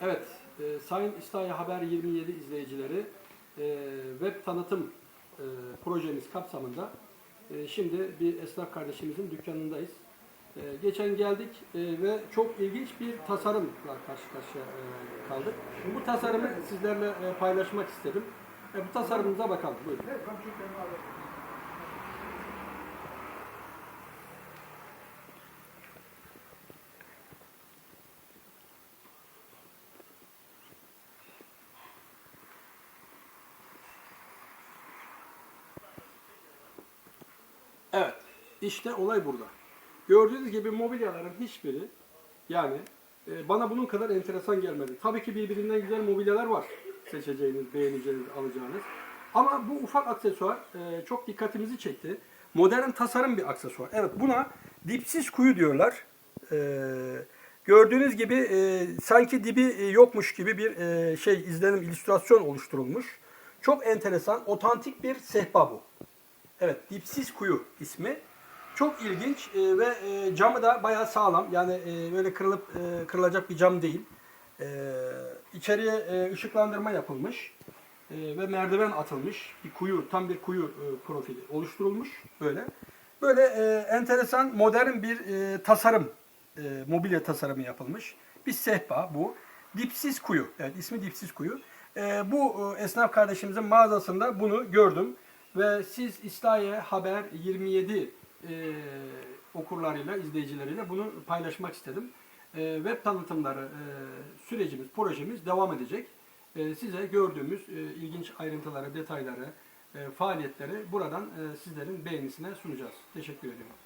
Evet, e, Sayın İstaya Haber 27 izleyicileri e, web tanıtım e, projemiz kapsamında e, şimdi bir esnaf kardeşimizin dükkanındayız. E, geçen geldik e, ve çok ilginç bir tasarımla karşı karşıya e, kaldık. Bu tasarımı sizlerle e, paylaşmak istedim. E, bu tasarımımıza bakalım. Buyurun. Evet, işte olay burada. Gördüğünüz gibi mobilyaların hiçbiri yani e, bana bunun kadar enteresan gelmedi. Tabii ki birbirinden güzel mobilyalar var seçeceğiniz, beğeneceğiniz, alacağınız. Ama bu ufak aksesuar e, çok dikkatimizi çekti. Modern tasarım bir aksesuar. Evet buna dipsiz kuyu diyorlar. E, gördüğünüz gibi e, sanki dibi e, yokmuş gibi bir e, şey izlenim, illüstrasyon oluşturulmuş. Çok enteresan, otantik bir sehpa bu. Evet, dipsiz kuyu ismi. Çok ilginç e, ve e, camı da bayağı sağlam. Yani e, böyle kırılıp e, kırılacak bir cam değil. E, içeriye e, ışıklandırma yapılmış e, ve merdiven atılmış. Bir kuyu, tam bir kuyu e, profili oluşturulmuş böyle. Böyle e, enteresan, modern bir e, tasarım, e, mobilya tasarımı yapılmış. Bir sehpa bu. Dipsiz kuyu. Evet, ismi dipsiz kuyu. E, bu e, esnaf kardeşimizin mağazasında bunu gördüm. Ve siz İslahiye Haber 27 e, okurlarıyla, izleyicileriyle bunu paylaşmak istedim. E, web tanıtımları e, sürecimiz, projemiz devam edecek. E, size gördüğümüz e, ilginç ayrıntıları, detayları, e, faaliyetleri buradan e, sizlerin beğenisine sunacağız. Teşekkür ediyorum.